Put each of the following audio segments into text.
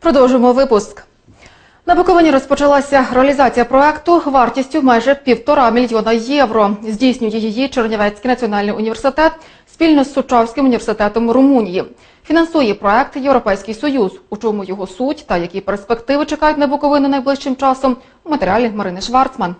Продовжуємо випуск. На Буковині розпочалася реалізація проекту вартістю майже півтора мільйона євро. Здійснює її Чернівецький національний університет спільно з Сучавським університетом Румунії. Фінансує проект Європейський Союз. У чому його суть та які перспективи чекають на Буковину найближчим часом у матеріалі Марини Шварцман.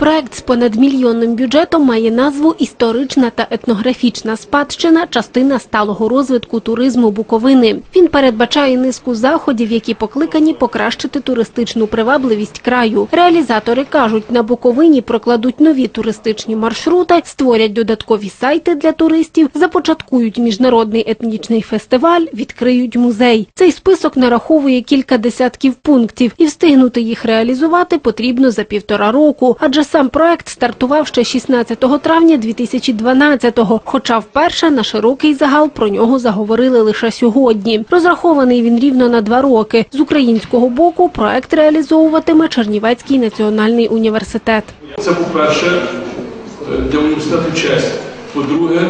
Проект з понадмільйонним бюджетом має назву «Історична та етнографічна спадщина. Частина сталого розвитку туризму Буковини». Він передбачає низку заходів, які покликані покращити туристичну привабливість краю. Реалізатори кажуть, на Буковині прокладуть нові туристичні маршрути, створять додаткові сайти для туристів, започаткують міжнародний етнічний фестиваль, відкриють музей. Цей список нараховує кілька десятків пунктів, і встигнути їх реалізувати потрібно за півтора року, адже сам проект стартував ще 16 травня 2012-го, хоча вперше на широкий загал про нього заговорили лише сьогодні. Розрахований він рівно на два роки. З українського боку проект реалізовуватиме Чернівецький національний університет. Це, по-перше, е, для університету честь. По-друге,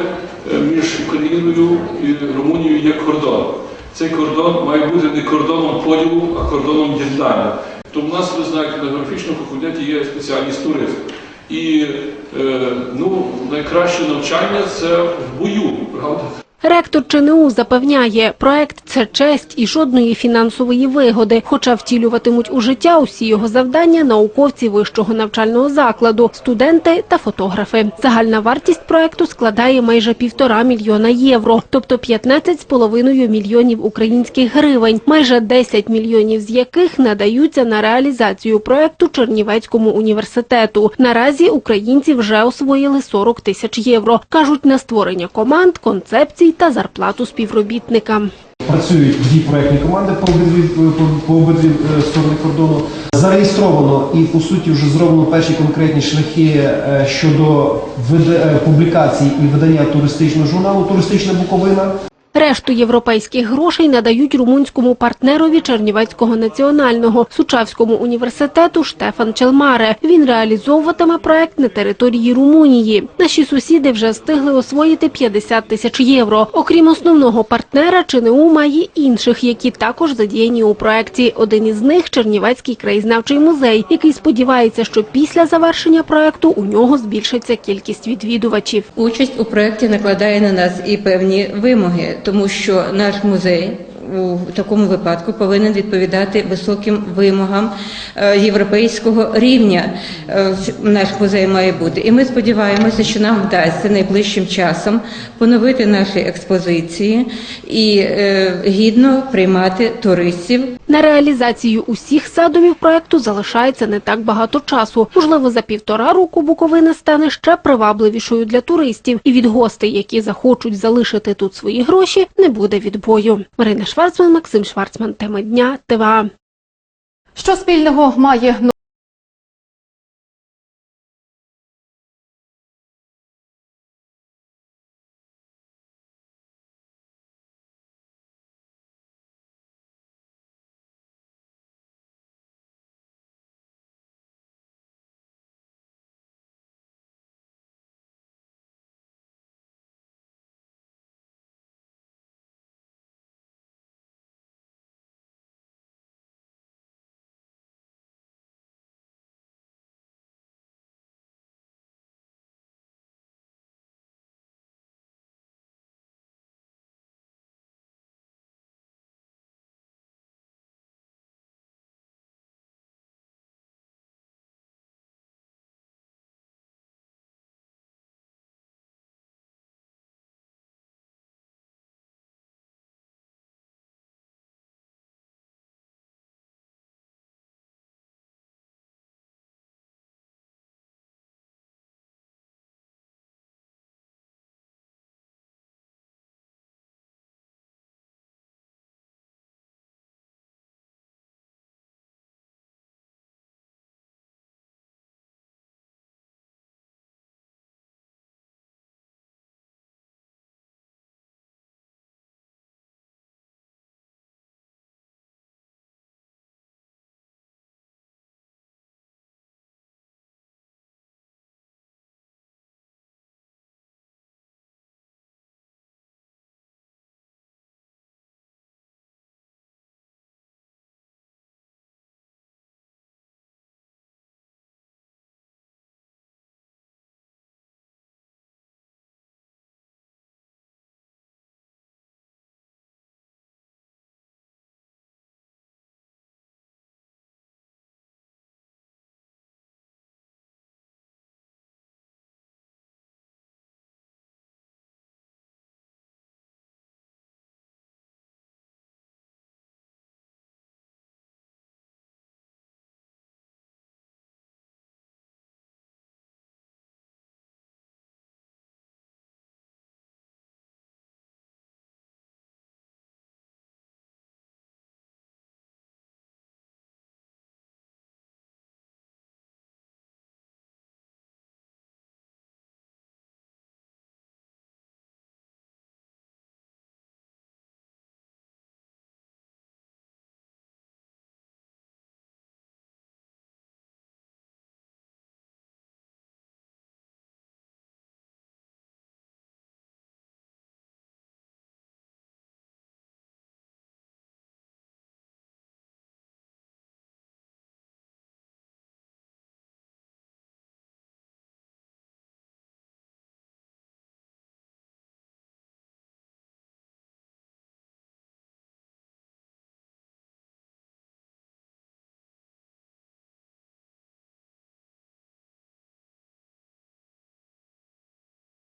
е, між Україною і Румунією є кордон. Цей кордон має бути не кордоном поділу, а кордоном єднання. То в нас, ви знаєте, на географічному факультеті є спеціальність туризм. І е, ну, найкраще навчання це в бою, правда? Ректор ЧНУ запевняє, проект – це честь і жодної фінансової вигоди, хоча втілюватимуть у життя усі його завдання науковці вищого навчального закладу, студенти та фотографи. Загальна вартість проекту складає майже півтора мільйона євро, тобто 15,5 мільйонів українських гривень, майже 10 мільйонів з яких надаються на реалізацію проекту Чернівецькому університету. Наразі українці вже освоїли 40 тисяч євро. Кажуть, на створення команд, концепцій та зарплату співробітникам. Працюють дві проектні команди по обидві, по, обидві е, сторони кордону. Зареєстровано і по суті вже зроблено перші конкретні шляхи е, щодо публікації е, і видання туристичного журналу Туристична Буковина. Решту європейських грошей надають румунському партнерові Чернівецького національного Сучавському університету Штефан Челмаре. Він реалізовуватиме проект на території Румунії. Наші сусіди вже встигли освоїти 50 тисяч євро. Окрім основного партнера, ЧНУ має інших, які також задіяні у проекті. Один із них Чернівецький краєзнавчий музей, який сподівається, що після завершення проекту у нього збільшиться кількість відвідувачів. Участь у проєкті накладає на нас і певні вимоги, тому що наш музей у такому випадку повинен відповідати високим вимогам е, європейського рівня. Е, Наш музей має бути. І ми сподіваємося, що нам вдасться найближчим часом поновити наші експозиції і е, гідно приймати туристів На реалізацію усіх садомів проекту залишається не так багато часу. Можливо, за півтора року Буковина стане ще привабливішою для туристів, і від гостей, які захочуть залишити тут свої гроші, не буде відбою. Марина Шварцман, Максим Шварцман. Тема дня. ТВА. Що спільного має